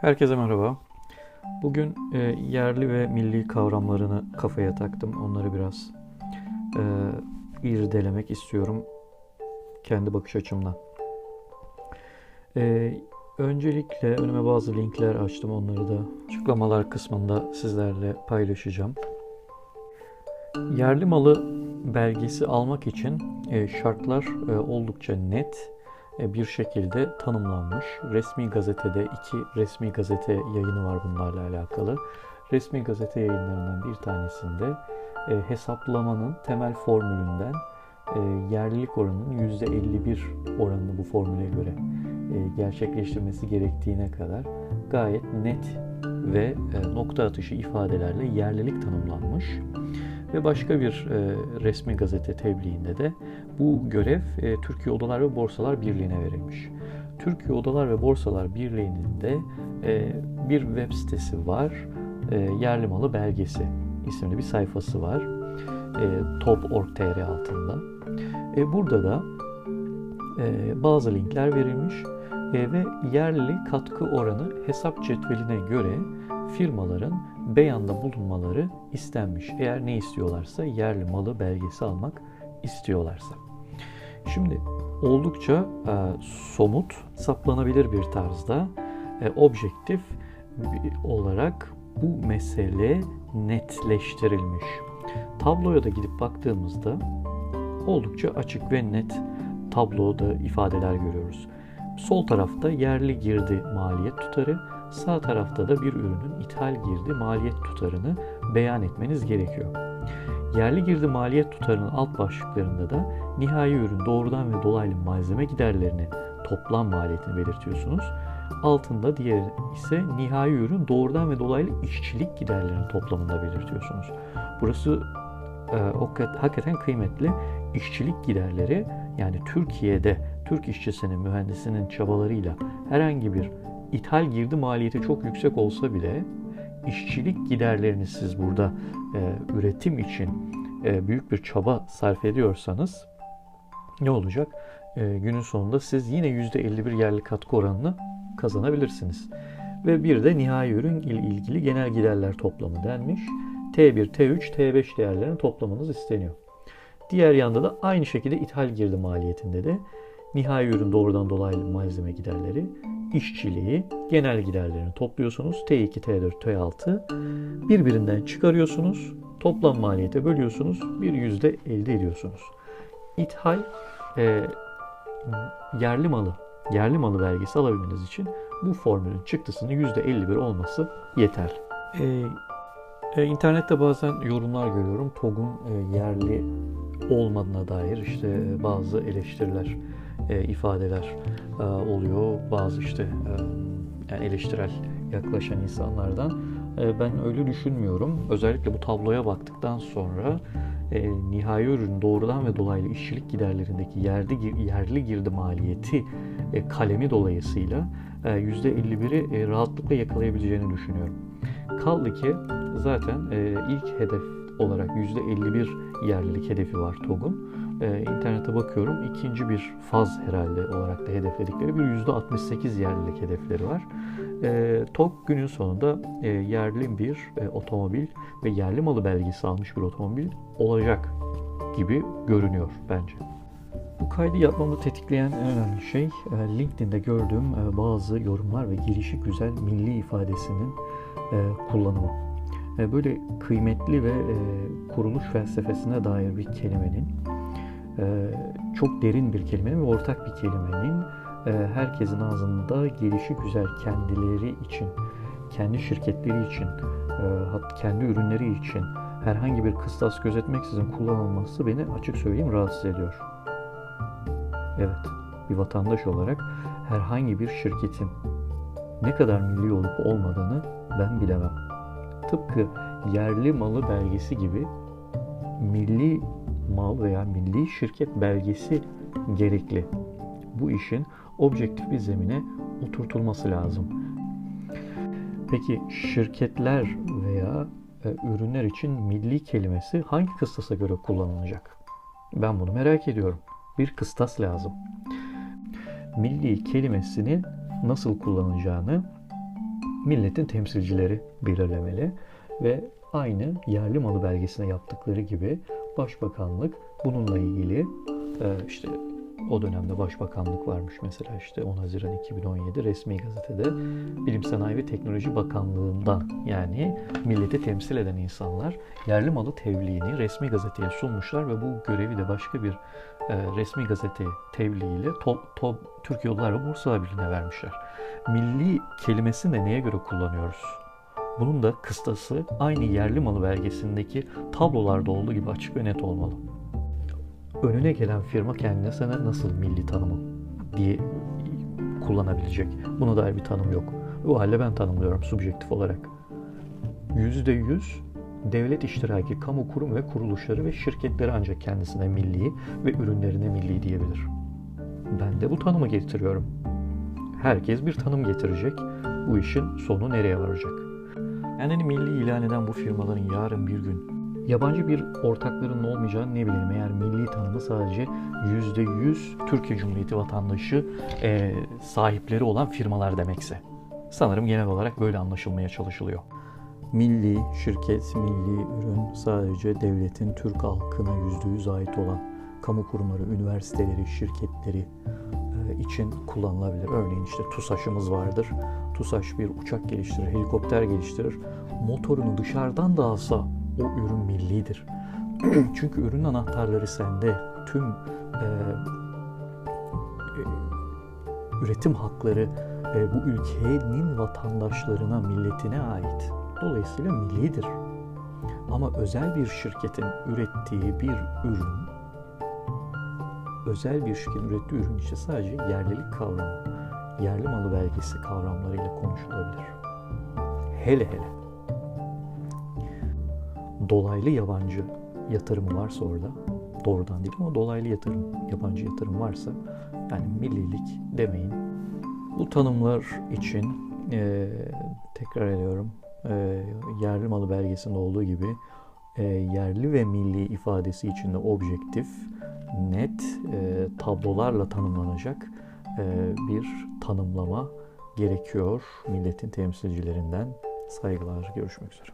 Herkese merhaba. Bugün e, yerli ve milli kavramlarını kafaya taktım. Onları biraz e, irdelemek istiyorum kendi bakış açımdan. E, öncelikle önüme bazı linkler açtım. Onları da açıklamalar kısmında sizlerle paylaşacağım. Yerli malı belgesi almak için e, şartlar e, oldukça net bir şekilde tanımlanmış. Resmi gazetede iki resmi gazete yayını var bunlarla alakalı. Resmi gazete yayınlarından bir tanesinde e, hesaplamanın temel formülünden e, yerlilik oranının %51 oranını bu formüle göre e, gerçekleştirmesi gerektiğine kadar gayet net ve e, nokta atışı ifadelerle yerlilik tanımlanmış. Ve başka bir e, resmi gazete tebliğinde de bu görev e, Türkiye Odalar ve Borsalar Birliği'ne verilmiş. Türkiye Odalar ve Borsalar Birliği'nin de e, bir web sitesi var. E, Yerli Malı Belgesi isimli bir sayfası var. E, Top.org.tr altında. E, burada da e, bazı linkler verilmiş e, ve yerli katkı oranı hesap cetveline göre firmaların beyanda bulunmaları istenmiş. Eğer ne istiyorlarsa yerli malı belgesi almak istiyorlarsa. Şimdi oldukça e, somut, saplanabilir bir tarzda e, objektif olarak bu mesele netleştirilmiş. Tabloya da gidip baktığımızda oldukça açık ve net tabloda ifadeler görüyoruz. Sol tarafta yerli girdi maliyet tutarı, sağ tarafta da bir ürünün ithal girdi maliyet tutarını beyan etmeniz gerekiyor. Yerli girdi maliyet tutarının alt başlıklarında da nihai ürün doğrudan ve dolaylı malzeme giderlerini toplam maliyetini belirtiyorsunuz. Altında diğer ise nihai ürün doğrudan ve dolaylı işçilik giderlerinin toplamında belirtiyorsunuz. Burası e, hakikaten kıymetli. İşçilik giderleri yani Türkiye'de Türk işçisinin, mühendisinin çabalarıyla herhangi bir ithal girdi maliyeti çok yüksek olsa bile işçilik giderlerini siz burada e, üretim için e, büyük bir çaba sarf ediyorsanız ne olacak? E, günün sonunda siz yine %51 yerli katkı oranını kazanabilirsiniz. Ve bir de nihai ürün ile ilgili genel giderler toplamı denmiş. T1, T3, T5 değerlerini toplamanız isteniyor. Diğer yanda da aynı şekilde ithal girdi maliyetinde de nihai ürün doğrudan dolaylı malzeme giderleri, işçiliği, genel giderlerini topluyorsunuz. T2, T4, T6 birbirinden çıkarıyorsunuz. Toplam maliyete bölüyorsunuz. Bir yüzde elde ediyorsunuz. İthal e, yerli malı, yerli malı belgesi alabilmeniz için bu formülün çıktısının yüzde 51 olması yeterli. E, e, internette bazen yorumlar görüyorum. TOG'un e, yerli olmadığına dair işte bazı eleştiriler e, ifadeler e, oluyor. Bazı işte e, yani eleştirel yaklaşan insanlardan. E, ben öyle düşünmüyorum. Özellikle bu tabloya baktıktan sonra e, nihai ürün doğrudan ve dolaylı işçilik giderlerindeki yerli, yerli girdi maliyeti e, kalemi dolayısıyla e, %51'i e, rahatlıkla yakalayabileceğini düşünüyorum. Kaldı ki zaten e, ilk hedef olarak %51 yerlilik hedefi var TOG'un e, internete bakıyorum ikinci bir faz herhalde olarak da hedefledikleri bir %68 yerlilik hedefleri var. E, TOK günün sonunda e, yerli bir e, otomobil ve yerli malı belgesi almış bir otomobil olacak gibi görünüyor bence. Bu kaydı yapmamı tetikleyen en önemli şey e, LinkedIn'de gördüğüm e, bazı yorumlar ve gelişi güzel milli ifadesinin e, kullanımı. Böyle kıymetli ve kuruluş felsefesine dair bir kelimenin çok derin bir kelime ve ortak bir kelimenin e, herkesin ağzında gelişi güzel kendileri için, kendi şirketleri için, e, kendi ürünleri için herhangi bir kıstas gözetmeksizin kullanılması beni açık söyleyeyim rahatsız ediyor. Evet, bir vatandaş olarak herhangi bir şirketin ne kadar milli olup olmadığını ben bilemem. Tıpkı yerli malı belgesi gibi milli mal veya milli şirket belgesi gerekli. Bu işin objektif bir zemine oturtulması lazım. Peki şirketler veya e, ürünler için milli kelimesi hangi kıstasa göre kullanılacak? Ben bunu merak ediyorum. Bir kıstas lazım. Milli kelimesini nasıl kullanacağını milletin temsilcileri belirlemeli ve aynı yerli malı belgesine yaptıkları gibi başbakanlık bununla ilgili e, işte o dönemde başbakanlık varmış mesela işte 10 Haziran 2017 resmi gazetede Bilim Sanayi ve Teknoloji Bakanlığı'ndan yani milleti temsil eden insanlar yerli malı tevliğini resmi gazeteye sunmuşlar ve bu görevi de başka bir e, resmi gazete tevliğiyle to, to, Türk Yollar ve Borsalar Birliği'ne vermişler. Milli kelimesini de neye göre kullanıyoruz? Bunun da kıstası aynı yerli malı belgesindeki tablolarda olduğu gibi açık ve net olmalı önüne gelen firma kendine sana nasıl milli tanımı diye kullanabilecek. Buna dair bir tanım yok. O halde ben tanımlıyorum subjektif olarak. %100 devlet iştiraki kamu kurum ve kuruluşları ve şirketleri ancak kendisine milli ve ürünlerine milli diyebilir. Ben de bu tanımı getiriyorum. Herkes bir tanım getirecek. Bu işin sonu nereye varacak? Yani milli ilan eden bu firmaların yarın bir gün yabancı bir ortaklarının olmayacağını ne bileyim eğer milli tanımı sadece %100 Türkiye Cumhuriyeti vatandaşı e, sahipleri olan firmalar demekse. Sanırım genel olarak böyle anlaşılmaya çalışılıyor. Milli şirket, milli ürün sadece devletin Türk halkına %100 ait olan kamu kurumları, üniversiteleri, şirketleri için kullanılabilir. Örneğin işte TUSAŞ'ımız vardır. TUSAŞ bir uçak geliştirir, helikopter geliştirir. Motorunu dışarıdan da alsa o ürün millidir. Çünkü ürün anahtarları sende. Tüm e, e, üretim hakları e, bu ülkenin vatandaşlarına, milletine ait. Dolayısıyla millidir. Ama özel bir şirketin ürettiği bir ürün, özel bir şirketin ürettiği ürün işte sadece yerlilik kavramı, yerli malı belgesi kavramlarıyla konuşulabilir. Hele hele dolaylı yabancı yatırım varsa orada doğrudan değil ama dolaylı yatırım, yabancı yatırım varsa yani millilik demeyin. Bu tanımlar için e, tekrar ediyorum e, yerli malı belgesinde olduğu gibi e, yerli ve milli ifadesi içinde objektif, net e, tablolarla tanımlanacak e, bir tanımlama gerekiyor milletin temsilcilerinden. Saygılar, görüşmek üzere.